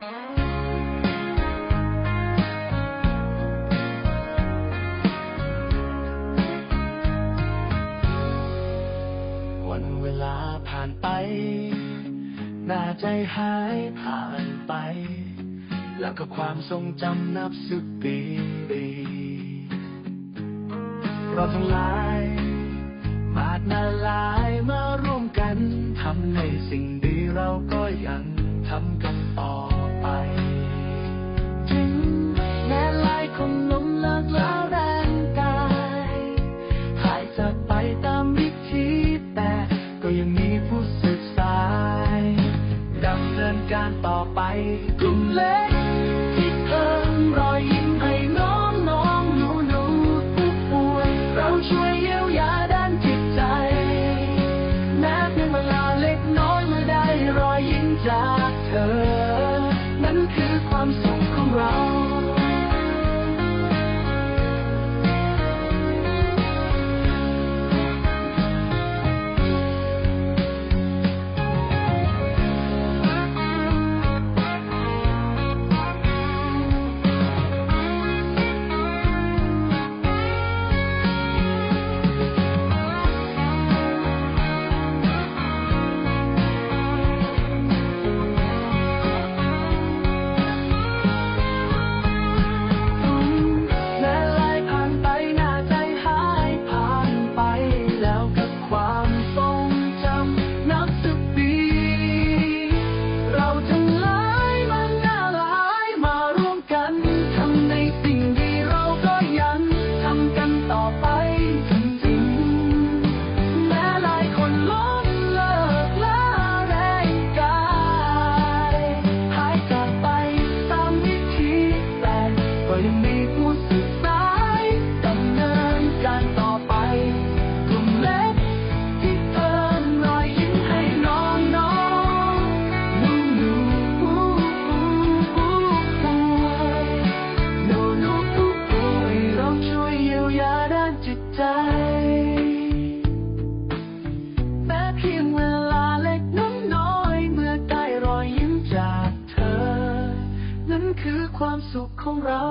วันเวลาผ่านไป หน้าใจหายผ่านไป แล้วก็ความทรงจำนับสิบปีปเราทั้งหลายมาดนาลายมาร่วมกันทำในสิ่งดีเราก็ยังทำกันต่อ ต่อไปกลุ่มเล็ก แม้เพียงเวลาเล็กน้อยเมื่อได้รอยยิ้มจากเธอ นั้นคือความสุขของเรา